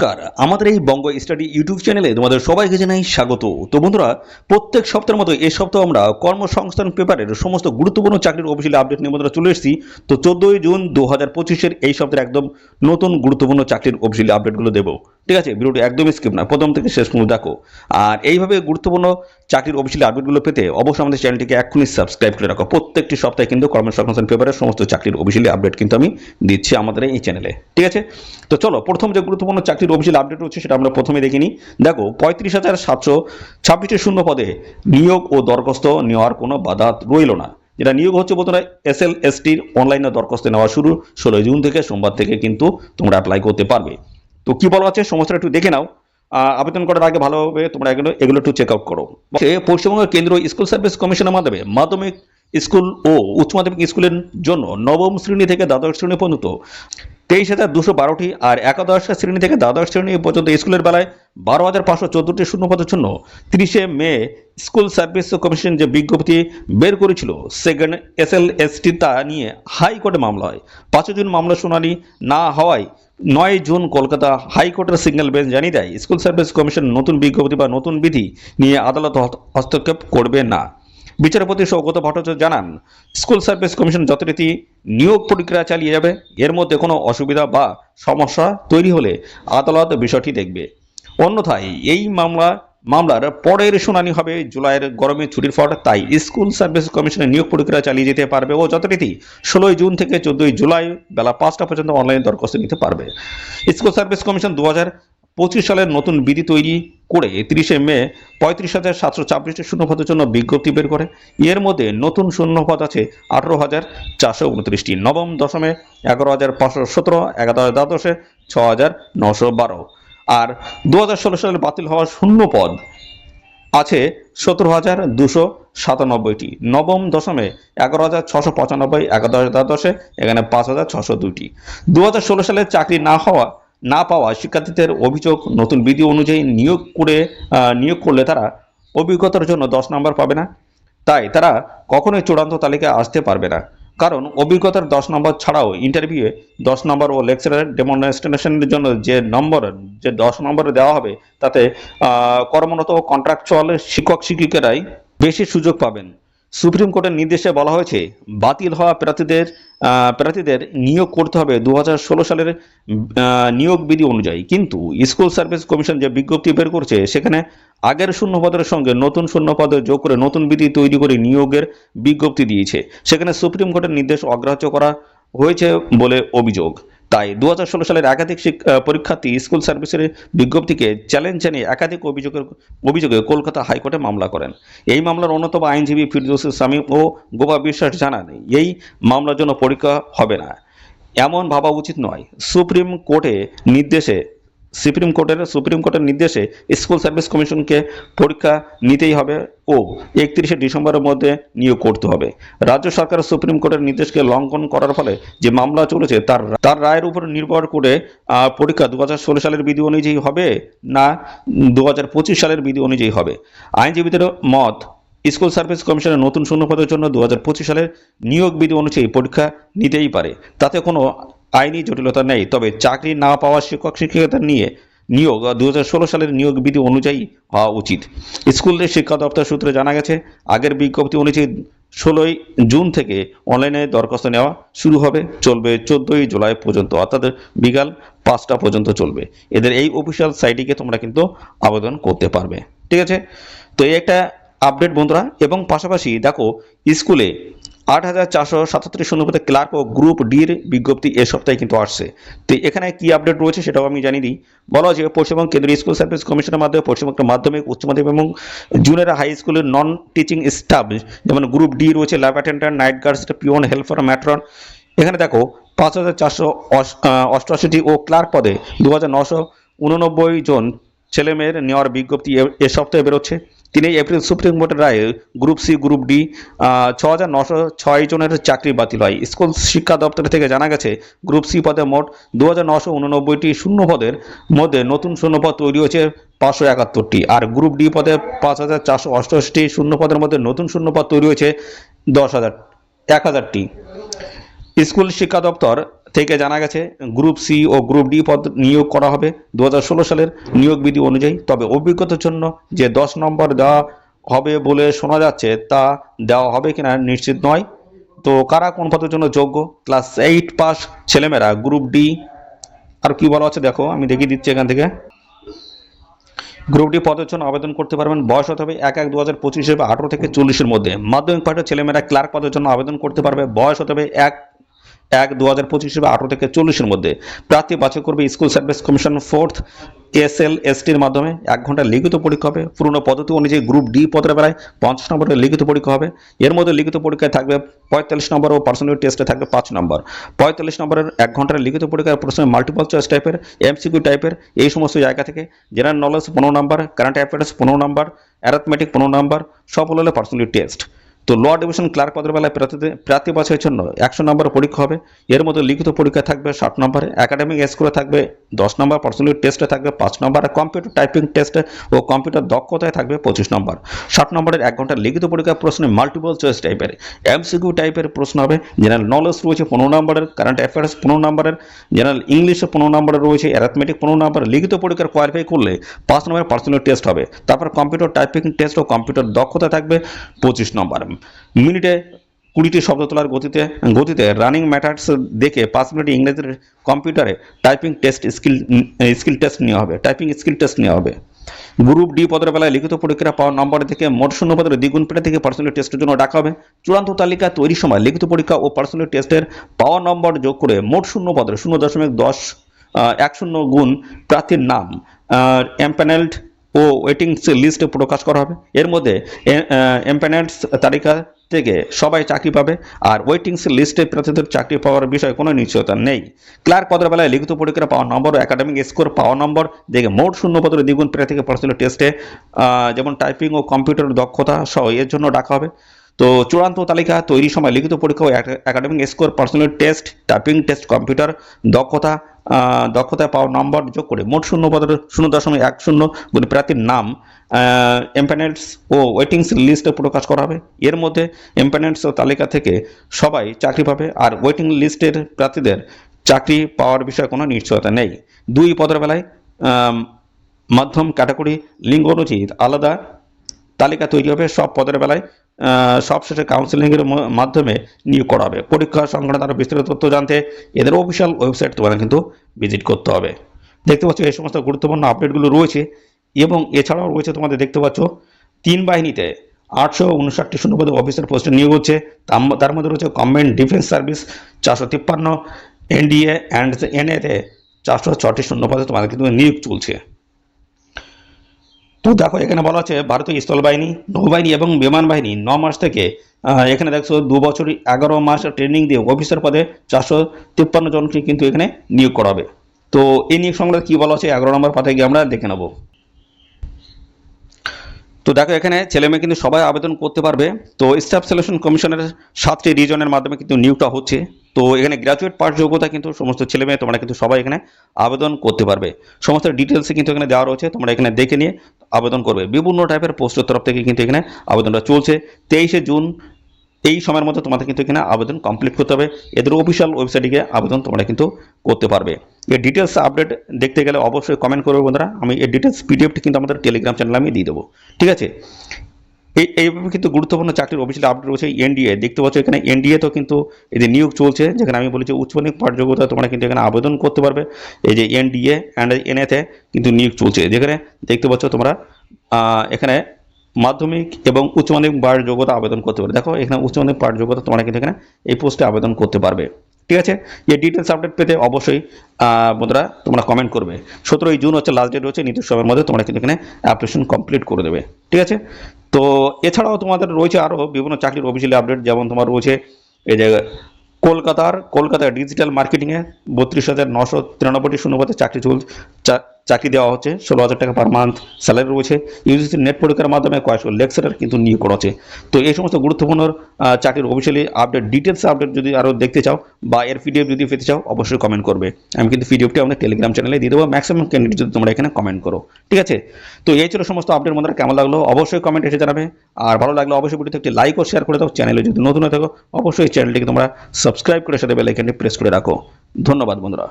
নমস্কার। আমাদের এই বঙ্গ স্টাডি ইউটিউব চ্যানেলে তোমাদের সবাইকে জানাই স্বাগত। তো বন্ধুরা, প্রত্যেক সপ্তাহের মতো এই সপ্তাহে আমরা কর্মসংস্থান পেপারের সমস্ত গুরুত্বপূর্ণ চাকরির অফিসিয়াল আপডেট নিয়ে বন্ধুরা চলে এসেছি। তো চোদ্দোই জুন দু হাজার পঁচিশের এই সপ্তাহে একদম নতুন গুরুত্বপূর্ণ চাকরির অফিসিয়াল আপডেটগুলো দেবো। ঠিক আছে, ভিডিওটি একদমই স্কিপ না, প্রথম থেকে শেষ পর্যন্ত দেখো। আর এইভাবে গুরুত্বপূর্ণ চাকরির অফিসিয়াল আপডেটগুলো পেতে অবশ্যই আমাদের চ্যানেলটিকে এক্ষুনি সাবস্ক্রাইব করে রাখো। প্রত্যেকটি সপ্তাহে কিন্তু কর্মসংস্থান পেপারের সমস্ত চাকরির অফিসিয়াল আপডেট কিন্তু আমি দিচ্ছি আমাদের এই চ্যানেলে। ঠিক আছে? তো চলো, প্রথম যে গুরুত্বপূর্ণ চাকরির অফিসিয়াল আপডেট হচ্ছে, সেটা আমরা প্রথমে দেখে নিই। দেখো, পঁয়ত্রিশ হাজার সাতশো ছাব্বিশটি শূন্য পদে নিয়োগ ও দরখাস্ত নেওয়ার কোনো বাধা রইল না। যেটা নিয়োগ হচ্ছে বন্ধুরা, এস এল এস টির অনলাইনে দরখাস্ত নেওয়া শুরু, ষোলোই জুন থেকে, সোমবার থেকে কিন্তু তোমরা অ্যাপ্লাই করতে পারবে। তো কি বলা আছে সমস্যাটা একটু দেখে নাও। আবেদন করার আগে ভালোভাবে তোমরা এগুলো এগুলো একটু চেক আউট করো পশ্চিমবঙ্গের কেন্দ্রীয় স্কুল সার্ভিস কমিশনের মাধ্যমে মাধ্যমিক স্কুল ও উচ্চ মাধ্যমিক স্কুলের জন্য নবম শ্রেণি থেকে দ্বাদশ শ্রেণি পর্যন্ত তেইশ হাজার দুশো বারোটি আর একাদশ শ্রেণি থেকে দ্বাদশ শ্রেণি পর্যন্ত স্কুলের বেলায় বারো হাজার পাঁচশো চোদ্দটি শূন্যপদের জন্য তিরিশে মে স্কুল সার্ভিস কমিশন যে বিজ্ঞপ্তি বের করেছিল সেকেন্ড এস এল এসটি তা নিয়ে হাইকোর্টে মামলা হয়। পাঁচই জুন মামলা শুনানি না হওয়ায় নয় জুন কলকাতা হাইকোর্টের সিঙ্গেল বেঞ্চ জানিয়ে দেয়, স্কুল সার্ভিস কমিশন নতুন বিজ্ঞপ্তি বা নতুন বিধি নিয়ে আদালত হস্ত- হস্তক্ষেপ করবে না। বিচারপতি সৌগত ভট্টাচার্য জানান, স্কুল সার্ভিস কমিশন যথারীতি নিয়োগ প্রক্রিয়া চালিয়ে যাবে। এর মধ্যে কোনো অসুবিধা বা সমস্যা তৈরি হলে আদালত বিষয়টি দেখবে। অন্যথায় এই মামলা, মামলার পরের শুনানি হবে জুলাইয়ের গরমে ছুটির পর, তাই স্কুল সার্ভিস কমিশনের নিয়োগ প্রক্রিয়া চালিয়ে যেতে পারবে ও যথারীতি ষোলোই জুন থেকে চোদ্দই জুলাই বেলা পাঁচটা পর্যন্ত অনলাইন দরখাস্ত নিতে পারবে। স্কুল সার্ভিস কমিশন দু হাজার পঁচিশ সালের নতুন বিধি তৈরি করে তিরিশে মে পঁয়ত্রিশ হাজার সাতশো ছাব্বিশটি শূন্যপদের জন্য বিজ্ঞপ্তি বের করে। এর মধ্যে নতুন শূন্যপদ আছে আঠারো হাজার চারশো উনত্রিশটি। নবম দশমে এগারো হাজার পাঁচশো সতেরো এগারো দ্বাদশে ছ হাজার নশো বারো। আর দু হাজার ষোলো সালে বাতিল হওয়া শূন্য পদ আছে সতেরো হাজার দুশো সাতানব্বইটি। নবম দশমে এগারো হাজার ছশো পঁচানব্বই, একাদশ দ্বাদশে এখানে পাঁচ হাজার ছশো দুইটি। দু হাজার ষোলো সালে চাকরি না হওয়া না পাওয়া শিক্ষার্থীদের অভিযোগ, নতুন বিধি অনুযায়ী নিয়োগ করে নিয়োগ করলে তারা অভিজ্ঞতার জন্য দশ নম্বর পাবে না। তাই তারা কখনোই চূড়ান্ত তালিকায় আসতে পারবে না। কারণ অভিজ্ঞতার দশ নম্বর ছাড়াও ইন্টারভিউয়ে দশ নম্বর ও লেকচারার ডেমনস্ট্রেশনের জন্য যে নম্বর, যে দশ নম্বরে দেওয়া হবে, তাতে কর্মরত কন্ট্রাকচুয়াল শিক্ষক শিক্ষিকারাই বেশি সুযোগ পাবেন। সুপ্রিম কোর্টের নির্দেশে বলা হয়েছে, বাতিল হওয়া প্রার্থীদের প্রার্থীদের নিয়োগ করতে হবে দু হাজার ষোলো সালের নিয়োগ বিধি অনুযায়ী। কিন্তু স্কুল সার্ভিস কমিশন যে বিজ্ঞপ্তি বের করছে, সেখানে আগের শূন্যপদের সঙ্গে নতুন শূন্যপদ যোগ করে নতুন বিধি তৈরি করে নিয়োগের বিজ্ঞপ্তি দিয়েছে। সেখানে সুপ্রিম কোর্টের নির্দেশ অগ্রাহ্য করা হয়েছে বলে অভিযোগ। তাই দু হাজার ষোলো সালের একাধিক পরীক্ষার্থী স্কুল সার্ভিসের বিজ্ঞপ্তিকে চ্যালেঞ্জ জানিয়ে একাধিক অভিযোগের অভিযোগে কলকাতা হাইকোর্টে মামলা করেন। এই মামলার অন্যতম আইনজীবী ফিরদৌস স্বামী ও গোপা বিশ্বাস জানান, এই মামলার জন্য পরীক্ষা হবে না। এমন ভাবা উচিত নয়। সুপ্রিম কোর্টে নির্দেশে সুপ্রিম কোর্টের সুপ্রিম কোর্টের নির্দেশে স্কুল সার্ভিস কমিশনকে পরীক্ষা নিতেই হবে ও একত্রিশে ডিসেম্বরের মধ্যে নিয়োগ করতে হবে। রাজ্য সরকার সুপ্রিম কোর্টের নির্দেশকে লঙ্ঘন করার ফলে যে মামলা চলেছে তার তার রায়ের উপর নির্ভর করে পরীক্ষা দু হাজার ষোলো সালের বিধি অনুযায়ী হবে না দু হাজার পঁচিশ সালের বিধি অনুযায়ী হবে। আইনজীবীদের মত স্কুল সার্ভিস কমিশনের নতুন শূন্যপদের জন্য দু হাজার পঁচিশ সালের নিয়োগ বিধি অনুযায়ী পরীক্ষা নিতেই পারে। তাতে কোনো আইনি জটিলতা নেই, তবে চাকরি না পাওয়া শিক্ষক শিক্ষিকাদের নিয়ে নিয়োগ দু হাজার ষোলো সালের নিয়োগ বিধি অনুযায়ী হওয়া উচিত। স্কুলের শিক্ষা দপ্তর সূত্রে জানা গেছে, আগের বিজ্ঞপ্তি অনুযায়ী ষোলোই জুন থেকে অনলাইনে দরখাস্ত নেওয়া শুরু হবে, চলবে চোদ্দোই জুলাই পর্যন্ত, অর্থাৎ বিকাল পাঁচটা পর্যন্ত চলবে। এদের এই অফিসিয়াল সাইটিকে তোমরা কিন্তু আবেদন করতে পারবে। ঠিক আছে? তো এই একটা আপডেট বন্ধুরা, এবং পাশাপাশি দেখো, স্কুলে আট হাজার চারশো সাতাত্তর শূন্যপদে ক্লার্ক ও গ্রুপ ডির বিজ্ঞপ্তি এ সপ্তাহে কিন্তু আসছে। তো এখানে কি আপডেট রয়েছে সেটাও আমি জানিয়ে দিই। বলা হচ্ছে পশ্চিমবঙ্গ কেন্দ্রীয় স্কুল সার্ভিস কমিশনের মাধ্যমে পশ্চিমবঙ্গের মাধ্যমিক, উচ্চ মাধ্যমিক এবং জুনিয়র হাই স্কুলের নন টিচিং স্টাফ যেমন গ্রুপ ডি রয়েছে lab attendant night guards peon helper matron এখানে দেখো, পাঁচ হাজার চারশো অষ্টআশিটি ও ক্লার্ক পদে দু হাজার নশো উননব্বই জন ছেলেমেয়ের নেওয়ার বিজ্ঞপ্তি এ সপ্তাহে বেরোচ্ছে। তিনই এপ্রিল সুপ্রিম কোর্টের রায়ে গ্রুপ সি, গ্রুপ ডি ছ হাজার নশো ছয় জনের চাকরি বাতিল হয়। স্কুল শিক্ষা দপ্তর থেকে জানা গেছে, গ্রুপ সি পদে মোট দু হাজার নশো উননব্বইটি শূন্য পদের মধ্যে নতুন শূন্যপদ তৈরি হয়েছে পাঁচশো একাত্তরটি। আর গ্রুপ ডি পদে পাঁচ হাজার চারশো অষ্টআশিটি শূন্য পদের মধ্যে নতুন শূন্যপদ তৈরি হয়েছে দশ হাজার, এক হাজারটি। স্কুল শিক্ষা দপ্তর থেকে জানা গেছে, গ্রুপ সি ও গ্রুপ ডি পদ নিয়োগ করা হবে দু হাজার ষোলো সালের নিয়োগ বিধি অনুযায়ী। তবে অভিজ্ঞতার জন্য যে দশ নম্বর দেওয়া হবে বলে শোনা যাচ্ছে, তা দেওয়া হবে কিনা নিশ্চিত নয়। তো কারা কোন পদের জন্য যোগ্য? ক্লাস এইট পাস ছেলেমেয়েরা, গ্রুপ ডি। আর কি বলা আছে দেখো, আমি দেখিয়ে দিচ্ছি এখান থেকে। গ্রুপ ডি পদের জন্য আবেদন করতে পারবেন, বয়স হতে হবে এক এক দু হাজার পঁচিশে বা আঠারো থেকে চল্লিশের মধ্যে। মাধ্যমিক পাঠের ছেলেমেয়েরা ক্লার্ক পদের জন্য আবেদন করতে পারবে, বয়স হতে হবে এক এক দু হাজার পঁচিশে বা আঠারো থেকে চল্লিশের মধ্যে। প্রার্থী বাছাই করবে school service commission fourth S L এসটির মাধ্যমে। এক ঘণ্টা লিখিত পরীক্ষা হবে। পুরনো পদ্ধতি অনুযায়ী গ্রুপ ডি পদের বেলায় পঞ্চাশ নম্বরের লিখিত পরীক্ষা হবে। এর মধ্যে লিখিত পরীক্ষায় থাকবে পঁয়তাল্লিশ নম্বর ও পার্সোনালিটি টেস্টে থাকবে পাঁচ নম্বর। পঁয়তাল্লিশ নম্বরের এক ঘণ্টার লিখিত পরীক্ষার প্রশ্ন মাল্টিপল চয়েস টাইপের এমসিকিউ টাইপের এই সমস্ত জায়গা থেকে জেনারেল নলেজ পনেরো নম্বর কারেন্ট অ্যাফেয়ার্স পনেরো নম্বর অ্যারাথমেটিক পনেরো নম্বর, সব হলে পার্সোনালিটি টেস্ট তো ল ডিভিশন ক্লার্ক পদের বেলায় প্রার্থী বাছাইয়ের জন্য একশো নম্বরের পরীক্ষা হবে। এর মধ্যে লিখিত পরীক্ষা থাকবে ষাট নম্বরে একাডেমিক স্কোরে থাকবে দশ নম্বর পার্সোনালিটি টেস্টে থাকবে, পাঁচ নম্বর আর কম্পিউটার টাইপিং টেস্টে ও কম্পিউটার দক্ষতায় থাকবে পঁচিশ নম্বর। ষাট নম্বরের এক ঘণ্টার লিখিত পরীক্ষার প্রশ্নে মাল্টিপল চয়েস টাইপের এমসিকিউ টাইপের প্রশ্ন হবে জেনারেল নলেজ রয়েছে পনেরো নম্বরের কারেন্ট অ্যাফেয়ার্স পনেরো নম্বরের জেনারেল ইংলিশে পনেরো নম্বরের রয়েছে অ্যারাথমেটিক পনেরো নম্বর লিখিত পরীক্ষার কোয়ালিফাই করলে পাঁচ নম্বরের পার্সোনাল টেস্ট হবে। তারপর কম্পিউটার টাইপিং টেস্ট ও কম্পিউটার দক্ষতা থাকবে পঁচিশ নম্বর। মিনিটে কুড়িটি শব্দ তোলার গতিতে গতিতে রানিং ম্যাটার্স দেখে পাঁচ মিনিট ইংরেজির কম্পিউটারে typing test skill skill test নেওয়া হবে টাইপিং স্কিল টেস্ট নেওয়া হবে। গ্রুপ ডি পদের বেলায় লিখিত পরীক্ষা পাওয়া নম্বর থেকে মোট শূন্য পদের দ্বিগুণ পেটে থেকে পার্সোনাল টেস্টের জন্য ডাকা হবে। চূড়ান্ত তালিকা তৈরির সময় লিখিত পরীক্ষা ও পার্সোনাল টেস্টের পাওয়া নম্বর যোগ করে মোট শূন্য পদের, শূন্য দশমিক দশ এক শূন্য গুণ প্রার্থীর নাম এম্প্যানেলড ও ওয়েটিং লিস্টে প্রকাশ করা হবে। এর মধ্যে এম্প্যানেলস তালিকা থেকে সবাই চাকরি পাবে আর ওয়েটিং লিস্টে প্রার্থীদের চাকরি পাওয়ার বিষয়ে কোনো নিশ্চয়তা নেই। ক্লার্ক পদের বেলায় লিখিত পরীক্ষা পাওয়া নম্বর ও একাডেমিক স্কোর পাওয়া নম্বর, দেখে মোট শূন্য পদের দ্বিগুণ প্রার্থীকে পার্সোনাল টেস্টে যেমন টাইপিং ও কম্পিউটার দক্ষতা সহ এর জন্য ডাকা হবে। তো চূড়ান্ত তালিকা তৈরির সময় লিখিত পরীক্ষা ও academic score personal test typing test computer দক্ষতা দক্ষতায় পাওয়া নম্বর যোগ করে মোট শূন্য পদের শূন্য দশমিক এক শূন্য গুণ প্রার্থীর নাম এম্প্যানেন্টস ও ওয়েটিংস লিস্টে প্রকাশ করা হবে। এর মধ্যে এম্প্যানেন্টস তালিকা থেকে সবাই চাকরি পাবে আর ওয়েটিং লিস্টের প্রার্থীদের চাকরি পাওয়ার বিষয়ে কোনো নিশ্চয়তা নেই। দুই পদের বেলায় মাধ্যম ক্যাটাগরি লিঙ্গ অনুযায়ী আলাদা তালিকা তৈরি হবে। সব পদের বেলায় সবশেষে কাউন্সিলিংয়ের মাধ্যমে নিয়োগ করা হবে। পরীক্ষা সংক্রান্ত আরও বিস্তারিত তথ্য জানতে এদের অফিসিয়াল ওয়েবসাইট তোমাদের কিন্তু ভিজিট করতে হবে। দেখতে পাচ্ছ এই সমস্ত গুরুত্বপূর্ণ আপডেটগুলো রয়েছে এবং এছাড়াও রয়েছে তোমাদের দেখতে পাচ্ছ তিন বাহিনীতে আটশো উনষাটটি শূন্যপদে অফিসার পোস্টে নিয়োগ হচ্ছে। তার- মধ্যে রয়েছে কমব্যান্ড ডিফেন্স সার্ভিস চারশো তিপ্পান্ন এনডিএ অ্যান্ড এনএতে চারশো ছটি শূন্যপদে তোমাদের কিন্তু নিয়োগ চলছে। তো দেখো, এখানে বলা আছে ভারতীয় স্থল বাহিনী, নৌবাহিনী এবং বিমান বাহিনী। ন মাস থেকে এখানে দেখছ দু বছর এগারো মাস ট্রেনিং দিয়ে অফিসার পদে চারশো তিপ্পান্ন জনকে কিন্তু এখানে নিয়োগ করা হবে। তো এই নিয়োগ সংক্রান্ত কি বলা আছে এগারো নম্বর পাতে গিয়ে আমরা দেখে নেব। তো দেখো, এখানে ছেলে মেয়ে কিন্তু সবাই আবেদন করতে পারবে। তো স্টাফ সিলেকশন কমিশনের সাতটি রিজনের মাধ্যমে কিন্তু নিয়োগটা হচ্ছে। তো এখানে গ্র্যাজুয়েট পাস যোগ্যতা কিন্তু সমস্ত ছেলে মেয়ে, তোমরা কিন্তু সবাই এখানে আবেদন করতে পারবে। সমস্ত ডিটেলসে কিন্তু এখানে দেওয়া রয়েছে, তোমরা এখানে দেখে নিয়ে আবেদন করবে। বিভিন্ন টাইপের পোস্টের তরফ থেকে কিন্তু এখানে আবেদনটা চলছে। তেইশে জুন এই সময়ের মধ্যে তোমাদের কিন্তু এখানে আবেদন কমপ্লিট করতে হবে। এদের অফিসিয়াল ওয়েবসাইটে গিয়ে আবেদন তোমরা কিন্তু করতে পারবে। এর ডিটেলস আপডেট দেখতে গেলে অবশ্যই কমেন্ট করবে বন্ধুরা। আমি এই ডিটেলস পিডিএফটি কিন্তু আমাদের টেলিগ্রাম চ্যানেলে আমি দিয়ে দেবো। ঠিক আছে? এই এইভাবে কিন্তু গুরুত্বপূর্ণ চাকরির অফিসিয়াল আপডেট রয়েছে এনডিএ দেখতে পাচ্ছ এখানে এনডিএ তো কিন্তু এদের নিয়োগ চলছে, যেখানে আমি বলেছি উচ্চ পাঠযোগ্যতা তোমরা কিন্তু এখানে আবেদন করতে পারবে। এই যে এনডিএ অ্যান্ড এনএতে কিন্তু নিয়োগ চলছে। যেখানে দেখতে পাচ্ছ তোমরা এখানে মাধ্যমিক এবং উচ্চ মাধ্যমিক পাঠ যোগ্যতা আবেদন করতে পারবে। দেখো, এখানে উচ্চ মাধ্যমিক পাঠ যোগ্যতা তোমরা কিন্তু এখানে এই পোস্টে আবেদন করতে পারবে। ঠিক আছে? এই ডিটেলস আপডেট পেতে অবশ্যই বন্ধুরা তোমরা কমেন্ট করবে। সতেরোই জুন হচ্ছে লাস্ট ডেট রয়েছে, নির্দিষ্ট সময়ের মধ্যে তোমরা কিন্তু এখানে অ্যাপ্লিকেশন কমপ্লিট করে দেবে। ঠিক আছে? তো এছাড়াও তোমাদের রয়েছে আরও বিভিন্ন চাকরির অফিসিয়ালি আপডেট যেমন তোমার রয়েছে এই যে কলকাতার কলকাতার ডিজিটাল মার্কেটিংয়ে বত্রিশ হাজার নশো তিরানব্বইটি শূন্যপদে চাকরি চল চা- চাকরি দেওয়া হচ্ছে, ষোলো হাজার টাকা পার মান্থ স্যালারি রয়েছে। ইউজিসি নেট পরীক্ষার মাধ্যমে কয়েকশো লেকচারার কিন্তু নিয়োগ করা হচ্ছে। তো এই সমস্ত গুরুত্বপূর্ণ চাকরির অফিসিয়ালি আপডেট ডিটেলস আপডেট যদি আরও দেখতে চাও বা এর পিডিএফ যদি পেতে চাও, অবশ্যই কমেন্ট করবে। আমি কিন্তু পিডিএফটি আমাদের টেলিগ্রাম চ্যানেলে দিয়ে দেবো। ম্যাক্সিমাম ক্যান্ডিডেট যদি তোমরা এখানে কমেন্ট করো। ঠিক আছে? তো এই ছিল সমস্ত আপডেট মধ্যে কেমন লাগল? অবশ্যই কমেন্ট এসে জানাবে। আর ভালো লাগলে অবশ্যই ভিডিওতে একটি লাইক ও শেয়ার করে দাও। চ্যানেলে যদি নতুন হয়ে থাকো, অবশ্যই চ্যানেলটিকে তোমরা সাবস্ক্রাইব করে সাথে বেল আইকনটি প্রেস করে রাখো। ধন্যবাদ বন্ধুরা।